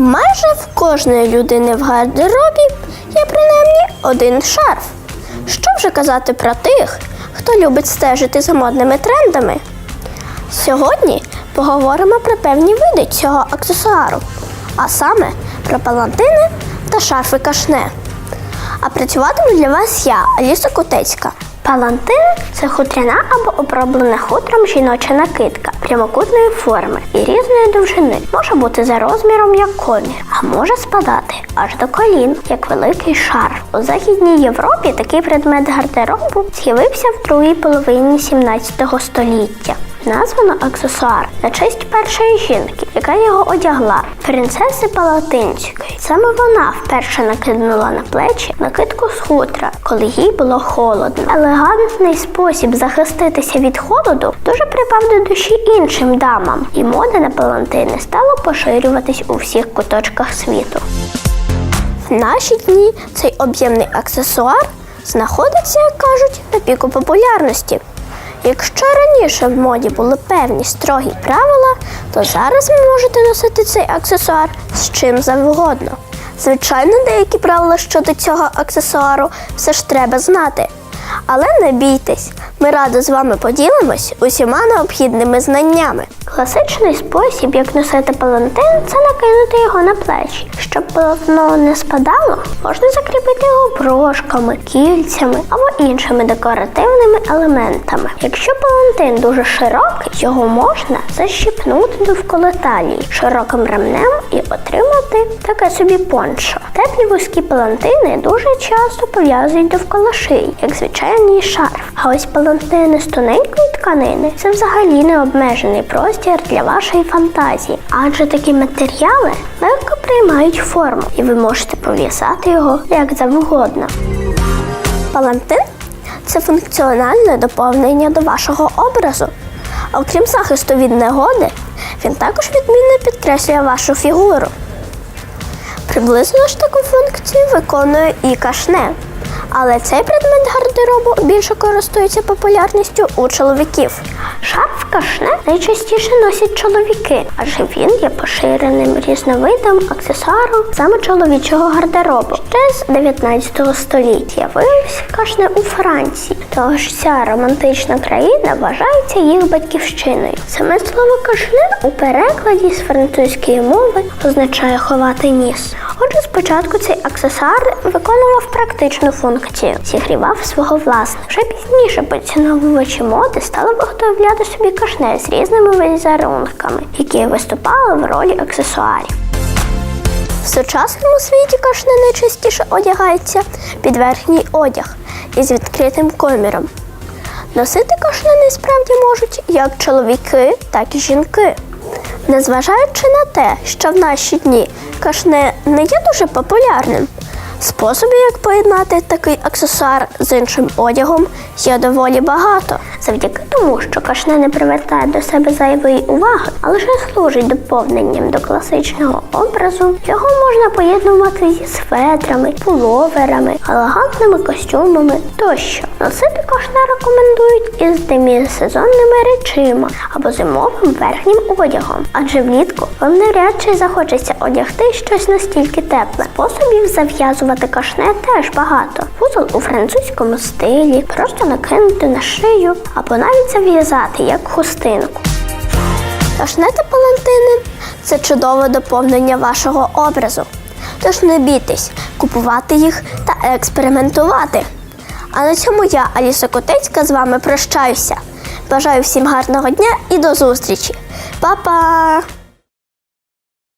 Майже в кожної людини в гардеробі є принаймні один шарф. Що вже казати про тих, хто любить стежити за модними трендами? Сьогодні поговоримо про певні види цього аксесуару, а саме про палантини та шарфи кашне. А працюватиму для вас я, Аліса Кутецька. Палантин це хутряна або оброблена хутром жіноча накидка прямокутної форми і різної довжини. Може бути за розміром як комір, а може спадати аж до колін, як великий шар. У Західній Європі такий предмет гардеробу з'явився в другій половині 17 століття. Названо аксесуар на честь першої жінки, яка його одягла, принцеси Палатинської. Саме вона вперше накинула на плечі накидку з хутра, коли їй було холодно. Елегантний спосіб захиститися від холоду дуже припав до душі іншим дамам, і мода на палантини стала поширюватись у всіх куточках світу. В наші дні цей об'ємний аксесуар знаходиться, як кажуть, на піку популярності. Якщо раніше в моді були певні строгі правила, то зараз ви можете носити цей аксесуар з чим завгодно. Звичайно, деякі правила щодо цього аксесуару все ж треба знати. Але не бійтесь, ми радо з вами поділимось усіма необхідними знаннями. Класичний спосіб, як носити палантин, це накинути його на плечі. Щоб полотно не спадало, можна закріпити його брошками, кільцями або іншими декоративними елементами. Якщо палантин дуже широкий, його можна защіпнути довкола талії широким ремнем і отримати таке собі пончо. Теплі вузькі палантини дуже часто пов'язують довкола шиї, як звичайний шарф. А ось палантини з тоненької тканини це взагалі не обмежений простір для вашої фантазії, адже такі матеріали легко приймають форму, і ви можете пов'язати його як завгодно. Палантин це функціональне доповнення до вашого образу. Окрім захисту від негоди, він також відмінно підкреслює вашу фігуру. Приблизно ж таку функцію виконує і кашне. Але цей предмет гардеробу більше користується популярністю у чоловіків. Шарф кашне найчастіше носять чоловіки, адже він є поширеним різновидом аксесуару саме чоловічого гардеробу. Ще з 19 століття виявився кашне у Франції, тож ця романтична країна вважається їх батьківщиною. Саме слово кашне у перекладі з французької мови означає ховати ніс. Отже, спочатку цей аксесуар виконував практичну функцію, зігрівав свого власника. Вже пізніше поціновувачі моди стали виготовляти собі кашне з різними візерунками, які виступали в ролі аксесуарів. В сучасному світі кашне найчастіше одягається під верхній одяг із відкритим коміром. Носити кашне насправді можуть як чоловіки, так і жінки. Незважаючи на те, що в наші дні кашне не є дуже популярним, способів, як поєднати такий аксесуар з іншим одягом, є доволі багато. Завдяки тому, що кашне не привертає до себе зайвої уваги, а лише служить доповненням до класичного образу, його можна поєднувати зі светрами, пуловерами, елегантними костюмами тощо. Носити кашне рекомендують із демісезонними речима або зимовим верхнім одягом, адже влітку вам навряд чи захочеться одягти щось настільки тепле. Способів зав'язувати кашне теж багато. Вузол у французькому стилі, просто накинути на шию або навіть зав'язати як хустинку. Кашне та палантини це чудове доповнення вашого образу. Тож не бійтесь купувати їх та експериментувати. А на цьому я, Аліса Котецька, з вами прощаюся. Бажаю всім гарного дня і до зустрічі. Па-па!